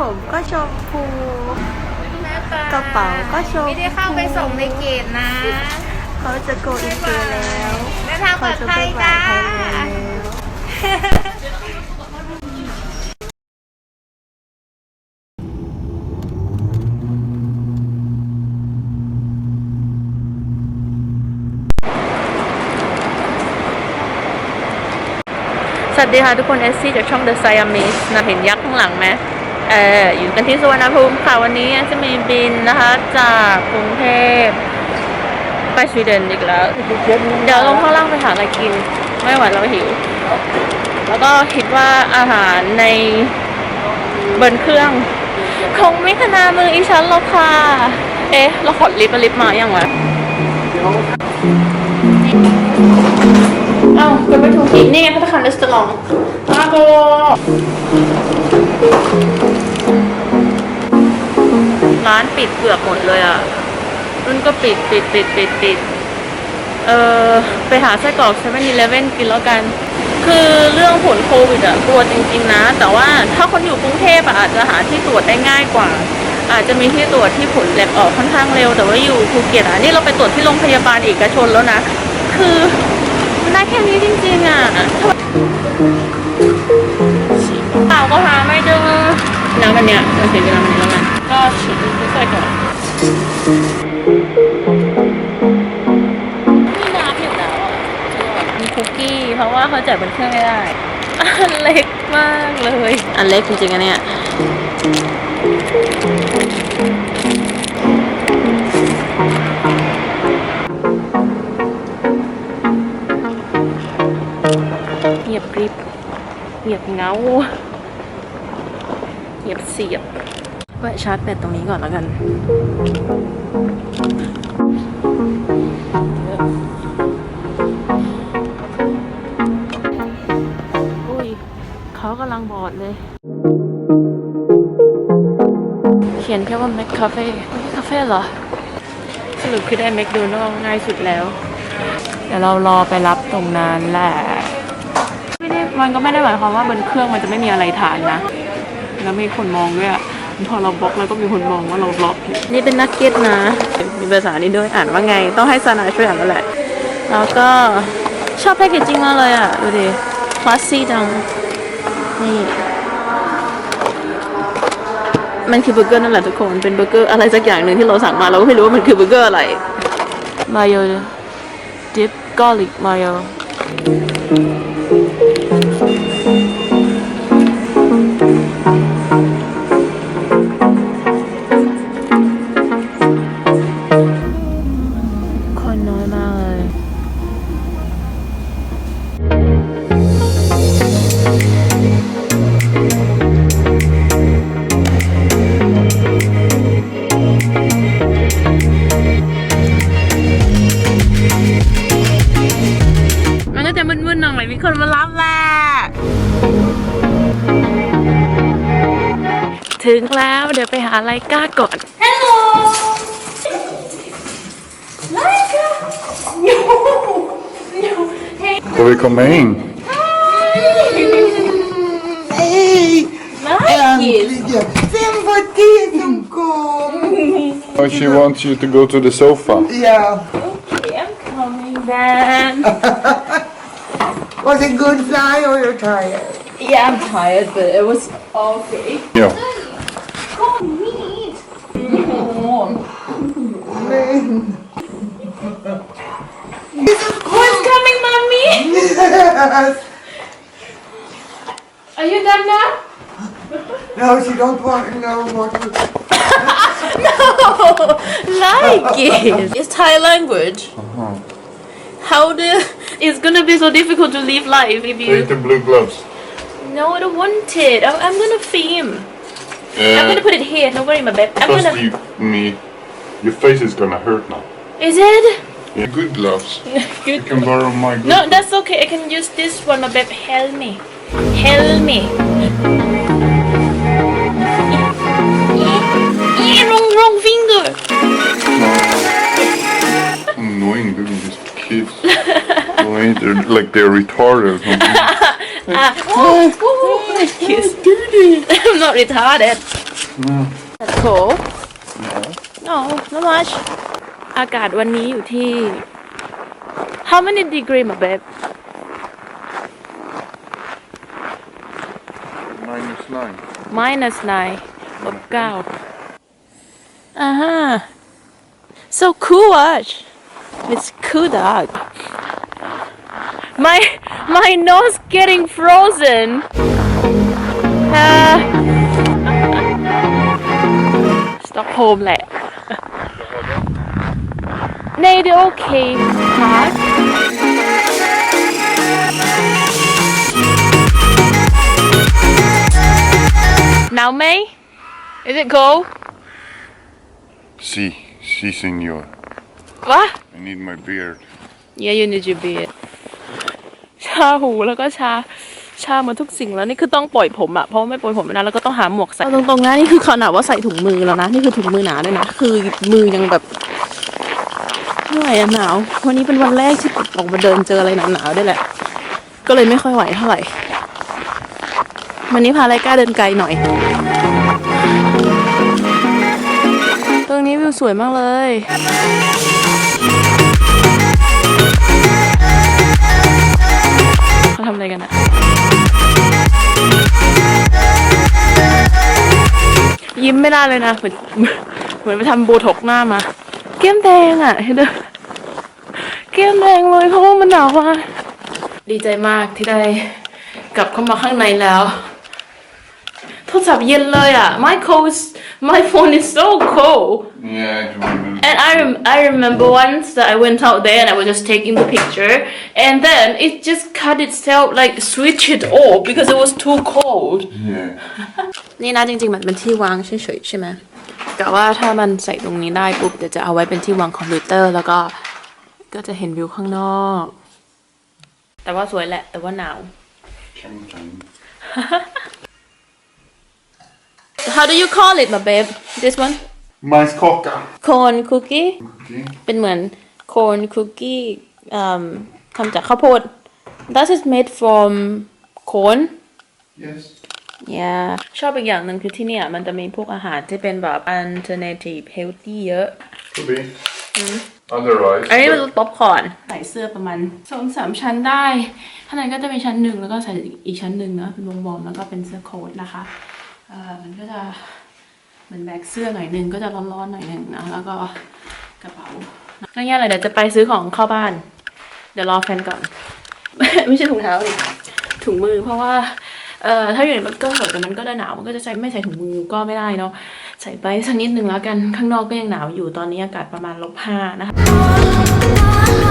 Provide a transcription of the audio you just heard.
ผมก็ชมพูหน้าตากระเป๋าก็ชมไม่ได้เข้าไปส่งในเกตนะ เขาจะโกอินเตอร์แล้วเดินทางปลเขาอดจะภัไปยหวาจ้านไทยแลนด์แล้วสวัสดีค่ะทุกคนเอสซี่จากช่อง The Siamese นะเห็นยักษ์ข้างหลังไหม เอออยู่กันที่สุวรรณภูมิค่ะวันนี้จะมีบินนะคะ จากกรุงเทพไปสวีเดนอีกแล้ว เดี๋ยวลงข้างล่างไปหาอะไรกิน ไม่ไหวเราหิว แล้วก็คิดว่าอาหารในบนเครื่อง คงไม่ขนามืออีฉันหรอกค่ะ เอ๊ะ เราขดลิฟต์มาลิฟต์มาอย่างวะเอ้ากดไปถูกอีกนี่ไงพัตตาคารรีสอร์ทอาโก ร้านปิดเกือบหมดเลยอะรุ่นก็ปิดปิดปิดปิดปิดเออไปหาไส้กรอกเซเว่นอีเลฟเว่นกินแล้วกัน คือเรื่องผลโควิดอะกลัวจริงๆนะ แต่ว่าถ้าคนอยู่กรุงเทพอะอาจจะหาที่ตรวจได้ง่ายกว่า อาจจะมีที่ตรวจที่ผลแลบออกค่อนข้างเร็ว แต่ว่าอยู่ภูเก็ตอะนี่เราไปตรวจที่โรงพยาบาลเอกชนแล้วนะ คือมันได้แค่นี้จริงๆอะเปล่าก็หาไม่เจอน้ำอันเนี้ยเราเสียเวลามันนี้แล้ว กันก็ฉีดทุกใส่ก่อนมีน้ำอยู่แล้วอะมีคุกกี้เพราะว่าเขาแจกบนเครื่องไม่ได้ อันเล็กมากเลย อันเล็กจริงๆอันเนี้ยเงียบกริบเงียบเงาเงียบเสียบ แวะชาร์จแบตตรงนี้ก่อนแล้วกันอุ้ยเขากำลังบอดเลย เขียนแค่ว่า Mac Cafe ไม่คาเฟ่เหรอ สรุปคือได้ McDonald ง่ายสุดแล้ว เดี๋ยวเรารอไปรับตรงนั้นแหละไม่ได้มันก็ไม่ได้หมายความว่าบนเครื่องมันจะไม่มีอะไรทานนะ แล้วมีคนมองด้วยอะ พอเราบล็อกแล้วก็มีคนมองว่าเราบล็อกอยู่นี่เป็นนักเก็ตนะ มีภาษานี้ด้วยอ่านว่าไง ต้องให้ซานาช่วยอ่านแล้วแหละ แล้วก็ชอบแพคเกจจิ้งมากเลยอะ ดูดิคลาสซี่จัง นี่ มันคือเบอร์เกอร์นั่นแหละทุกคน เป็นเบอร์เกอร์อะไรสักอย่างหนึ่งที่เราสั่งมาเราก็ไม่รู้ว่ามันคือเบอร์เกอร์อะไร มาโยดิปกอลิกมาโย หน่อยมีคนมารับแหละถึงแล้วเดี๋ยวไปหาไลก้าก่อน Får vi komma in? Hej! Äntligen! Vem var det som kom? Oh, she wants you to go to the sofa. Ja, Okay, I'm coming then. Was it good fly or you're tired? Yeah, I'm tired, but it was okay. Ja. Come meet. Men... Who's coming, mommy? Yes Are you done now? no, she don't want to know what to... like it. It's Thai language. How the? It's gonna be so difficult to live life if you. Take the blue gloves. No, I don't want it. I- I'm gonna film. I'm gonna Uh, put it here. Don't worry, my babe. I'm gonna. you, me. Your face is gonna hurt now. Is it? Yeah. Good gloves. You can borrow my good No, that's okay. I can use this one, my babe. Help me. Help me. they're like they're retarded or something. Ah, oh, oh, yes. I'm not retarded. That's cool No not much อากาศวันนี้อยู่ที่ How many degree มา babe Minus nine. minus nine ลบเก้าอ่าฮะ so cool watch it's cool dog my my nose getting frozen uh, Stockholm แหละ Nej, det är okej. Tack. Now, May? Is it cold? Si, si, senor. What? I need my beard. Yeah, you need your beard. ชาหูแล้วก็ชาชามาทุกสิ่งแล้วนี่คือต้องปล่อยผมอะเพราะว่าไม่ปล่อยผมไม่ได้แล้วก็ต้องหาหมวกใส่ตรงๆนะนี่คือขนาดว่าใส่ถุงมือแล้วนะนี่คือถุงมือหนาด้วยนะคือมือยังแบบไม่ไหวอะหนาว วันนี้เป็นวันแรกที่ออกมาเดินเจออะไรหนาวๆด้แหละ ก็เลยไม่ค่อยไหวเท่าไหร่ วันนี้พาไรก้าเดินไกลหน่อย ตรงนี้วิวสวยมากเลย ทำอะไรกันอะยิ้มไม่ได้เลยนะ เหมือนเหมือนไปทำโบท็อกหน้ามาแก้มแดงอะเห็นเด้อแก้มแดงเลยเพราะว่ามันหนาวมากดีใจมากที่ได้กลับเข้ามาข้างในแล้ว โทรศัพท์เย็นเลยอะ my cold is- my phone is so cold Yeah, I remember. And I rem- I remember once that I went out there and I was just taking the picture, and then it just cut itself like switch it off because it was too cold. Yeah. นี่นะจริงๆมันเป็นที่วางเฉยๆใช่ไหมกะว่าถ้ามันใส่ตรงนี้ได้ปุ๊บเดี๋ยวจะเอาไว้เป็นที่วางคอมพิวเตอร์ แล้วก็ก็จะเห็นวิวข้างนอก แต่ว่าสวยแหละ แต่ว่าหนาว Sometimes. How do you call it my babe this one Majskaka. corn cookie Okay. เป็นเหมือน corn cookie อืมทำจากข้าวโพด that is made from corn Yes. yeah ชอบอีกอย่างหนึ่งคือที่เนี่ย มันจะมีพวกอาหารที่เป็นแบบ alternative healthy เยอะ Could be. Otherwise. อันนี้เป็นป๊อปคอร์นใส่เสื้อประมาณสองสามชั้นได้ ข้างในก็จะเป็นชั้นหนึ่งแล้วก็ใส่อีกชั้นหนึ่งเนอะเป็นวอร์มๆแล้วก็เป็นเสื้อโค้ทนะคะเอ่อ มันก็จะเหมือนแบกเสื้อหน่อยหนึ่งก็จะร้อนๆหน่อยหนึ่งนะแล้วก็กระเป๋าง่ายๆเลยเดี๋ยวจะไปซื้อของเข้าบ้าน เดี๋ยวรอแฟนก่อน ไม่ใช่ถุงเท้าดิถุงมือเพราะว่าเอ่อถ้าอยู่ในรถก็เถอะแต่มันก็ได้หนาวมันก็จะใส่ไม่ใส่ถุงมือก็ไม่ได้เนาะใส่ไปสักนิดนึงแล้วกันข้างนอกก็ยังหนาวอยู่ตอนนี้อากาศประมาณลบห้านะคะ